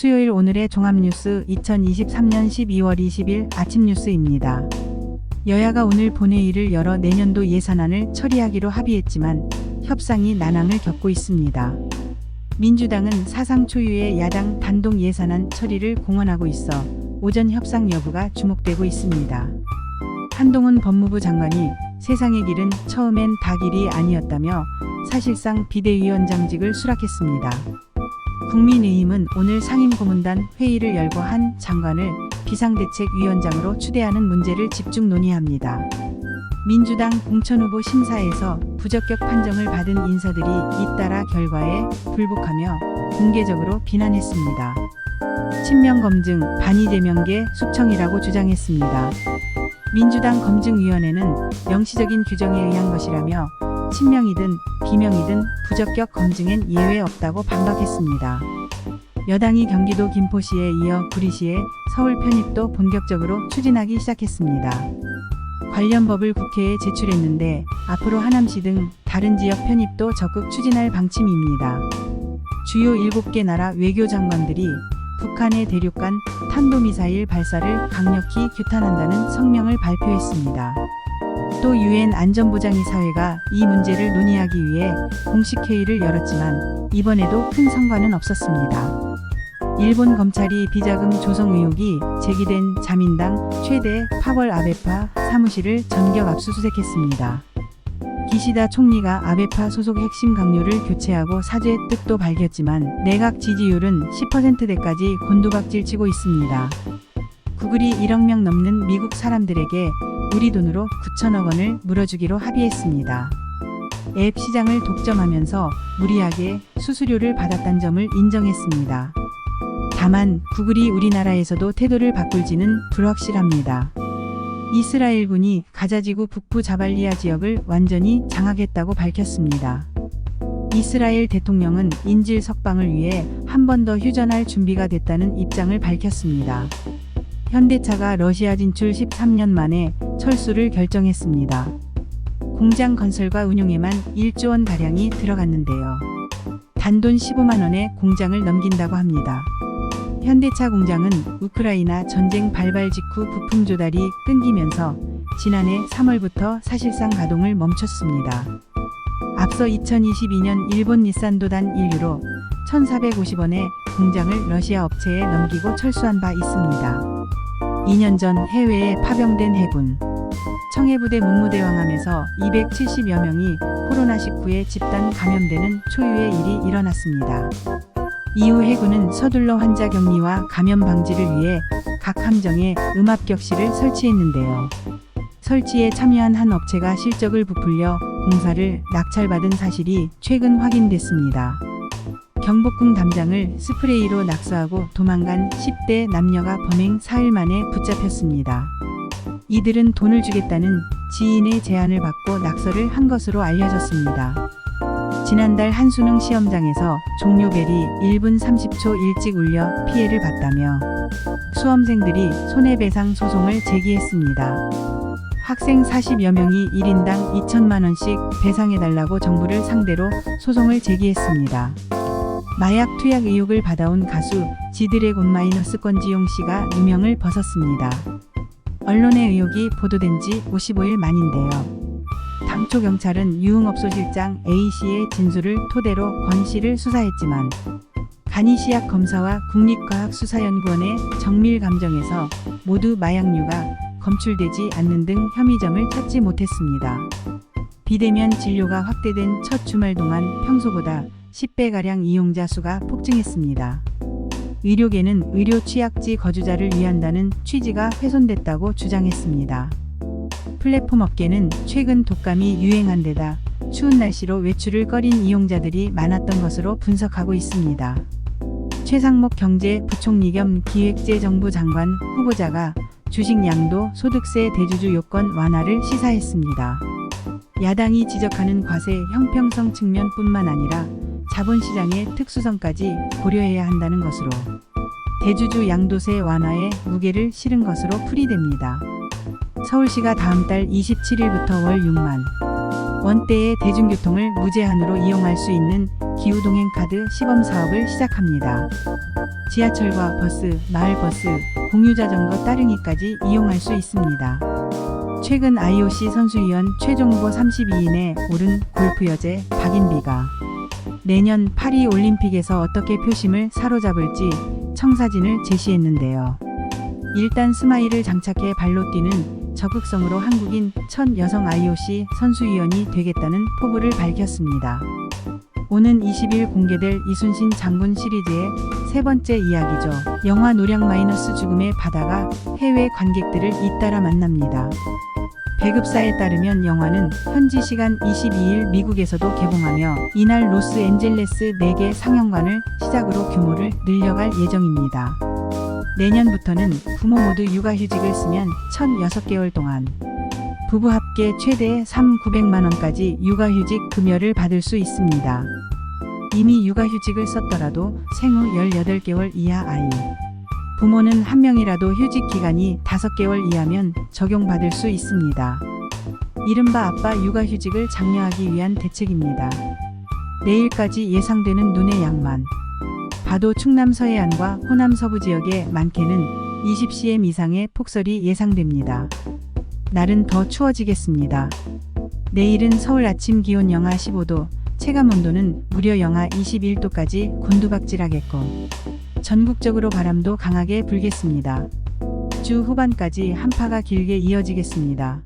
수요일 오늘의 종합뉴스 2023년 12월 20일 아침 뉴스입니다. 여야가 오늘 본회의를 열어 내년도 예산안을 처리하기로 합의했지만 협상이 난항을 겪고 있습니다. 민주당은 사상 초유의 야당 단독 예산안 처리를 공언하고 있어 오전 협상 여부가 주목되고 있습니다. 한동훈 법무부 장관이 세상의 길은 처음엔 다 길이 아니었다며 사실상 비대위원장직을 수락했습니다. 국민의힘은 오늘 상임고문단 회의를 열고 한 장관을 비상대책위원장으로 추대하는 문제를 집중 논의합니다. 민주당 공천 후보 심사에서 부적격 판정을 받은 인사들이 잇따라 결과에 불복하며 공개적으로 비난했습니다. 친명 검증 반이대명계 숙청이라고 주장했습니다. 민주당 검증위원회는 명시적인 규정에 의한 것이라며 친명이든 비명이든 부적격 검증엔 예외 없다고 반박했습니다. 여당이 경기도 김포시에 이어 구리시에 서울 편입도 본격적으로 추진하기 시작했습니다. 관련 법을 국회에 제출했는데 앞으로 하남시 등 다른 지역 편입도 적극 추진할 방침입니다. 주요 7개 나라 외교 장관들이 북한의 대륙간 탄도미사일 발사를 강력히 규탄한다는 성명을 발표했습니다. 또 유엔 안전보장이사회가 이 문제를 논의하기 위해 공식 회의를 열었지만 이번에도 큰 성과는 없었습니다. 일본 검찰이 비자금 조성 의혹이 제기된 자민당 최대 파벌 아베파 사무실을 전격 압수수색했습니다. 기시다 총리가 아베파 소속 핵심 강요를 교체하고 사죄 뜻도 밝혔지만 내각 지지율은 10%대까지 곤두박질 치고 있습니다. 구글이 1억 명 넘는 미국 사람들에게 우리 돈으로 9천억 원을 물어주기로 합의했습니다. 앱 시장을 독점하면서 무리하게 수수료를 받았다는 점을 인정했습니다. 다만 구글이 우리나라에서도 태도를 바꿀지는 불확실합니다. 이스라엘군이 가자지구 북부 자발리아 지역을 완전히 장악했다고 밝혔습니다. 이스라엘 대통령은 인질 석방을 위해 한 번 더 휴전할 준비가 됐다는 입장을 밝혔습니다. 현대차가 러시아 진출 13년 만에 철수를 결정했습니다. 공장 건설과 운용에만 1조 원 가량이 들어갔는데요. 단돈 15만 원에 공장을 넘긴다고 합니다. 현대차 공장은 우크라이나 전쟁 발발 직후 부품 조달이 끊기면서 지난해 3월부터 사실상 가동을 멈췄습니다. 앞서 2022년 일본 닛산 도단 1유로 1,450원에 공장을 러시아 업체에 넘기고 철수한 바 있습니다. 2년 전 해외에 파병된 해군 청해부대 문무대왕함에서 270여 명이 코로나19에 집단 감염되는 초유의 일이 일어났습니다. 이후 해군은 서둘러 환자 격리와 감염 방지를 위해 각 함정에 음압 격실을 설치했는데요. 설치에 참여한 한 업체가 실적을 부풀려 공사를 낙찰받은 사실이 최근 확인됐습니다. 경복궁 담장을 스프레이로 낙서하고 도망간 10대 남녀가 범행 사흘 만에 붙잡혔습니다. 이들은 돈을 주겠다는 지인의 제안을 받고 낙서를 한 것으로 알려졌습니다. 지난달 한 수능 시험장에서 종료벨이 1분 30초 일찍 울려 피해를 봤다며 수험생들이 손해배상 소송을 제기했습니다. 학생 40여 명이 1인당 2천만 원씩 배상해달라고 정부를 상대로 소송을 제기했습니다. 마약 투약 의혹을 받아온 가수 지드래곤 마이너스 권지용 씨가 누명을 벗었습니다. 언론의 의혹이 보도된 지 55일 만인데요. 당초 경찰은 유흥업소 실장 A씨의 진술을 토대로 권 씨를 수사했지만 간이시약 검사와 국립과학수사연구원의 정밀 감정에서 모두 마약류가 검출되지 않는 등 혐의점을 찾지 못했습니다. 비대면 진료가 확대된 첫 주말 동안 평소보다 10배가량 이용자 수가 폭증했습니다. 의료계는 의료 취약지 거주자를 위한다는 취지가 훼손됐다고 주장했습니다. 플랫폼 업계는 최근 독감이 유행한 데다 추운 날씨로 외출을 꺼린 이용자들이 많았던 것으로 분석하고 있습니다. 최상목 경제부총리 겸 기획재정부 장관 후보자가 주식 양도 소득세 대주주 요건 완화를 시사했습니다. 야당이 지적하는 과세 형평성 측면뿐만 아니라 자본시장의 특수성까지 고려해야 한다는 것으로 대주주 양도세 완화에 무게를 실은 것으로 풀이됩니다. 서울시가 다음 달 27일부터 월 6만 원대의 대중교통을 무제한으로 이용할 수 있는 기후동행카드 시범 사업을 시작합니다. 지하철과 버스, 마을버스, 공유자전거 따릉이까지 이용할 수 있습니다. 최근 IOC 선수위원 최종 후보 32인에 오른 골프 여제 박인비가 내년 파리 올림픽에서 어떻게 표심을 사로잡을지 청사진을 제시했는데요. 일단 스마일을 장착해 발로 뛰는 적극성으로 한국인 첫 여성 IOC 선수위원이 되겠다는 포부를 밝혔습니다. 오는 20일 공개될 이순신 장군 시리즈의 세 번째 이야기죠. 영화 노량 마이너스 죽음의 바다가 해외 관객들을 잇따라 만납니다. 배급사에 따르면 영화는 현지 시간 22일 미국에서도 개봉하며 이날 로스앤젤레스 4개 상영관을 시작으로 규모를 늘려갈 예정입니다. 내년부터는 부모 모두 육아휴직을 쓰면 첫 6개월 동안 부부 합계 최대 3, 900만 원까지 육아휴직 급여를 받을 수 있습니다. 이미 육아휴직을 썼더라도 생후 18개월 이하 아이. 부모는 한 명이라도 휴직 기간이 5개월 이하면 적용받을 수 있습니다. 이른바 아빠 육아휴직을 장려하기 위한 대책입니다. 내일까지 예상되는 눈의 양만. 봐도 충남 서해안과 호남 서부 지역에 많게는 20cm 이상의 폭설이 예상됩니다. 날은 더 추워지겠습니다. 내일은 서울 아침 기온 영하 15도, 체감 온도는 무려 영하 21도까지 곤두박질하겠고, 전국적으로 바람도 강하게 불겠습니다. 주 후반까지 한파가 길게 이어지겠습니다.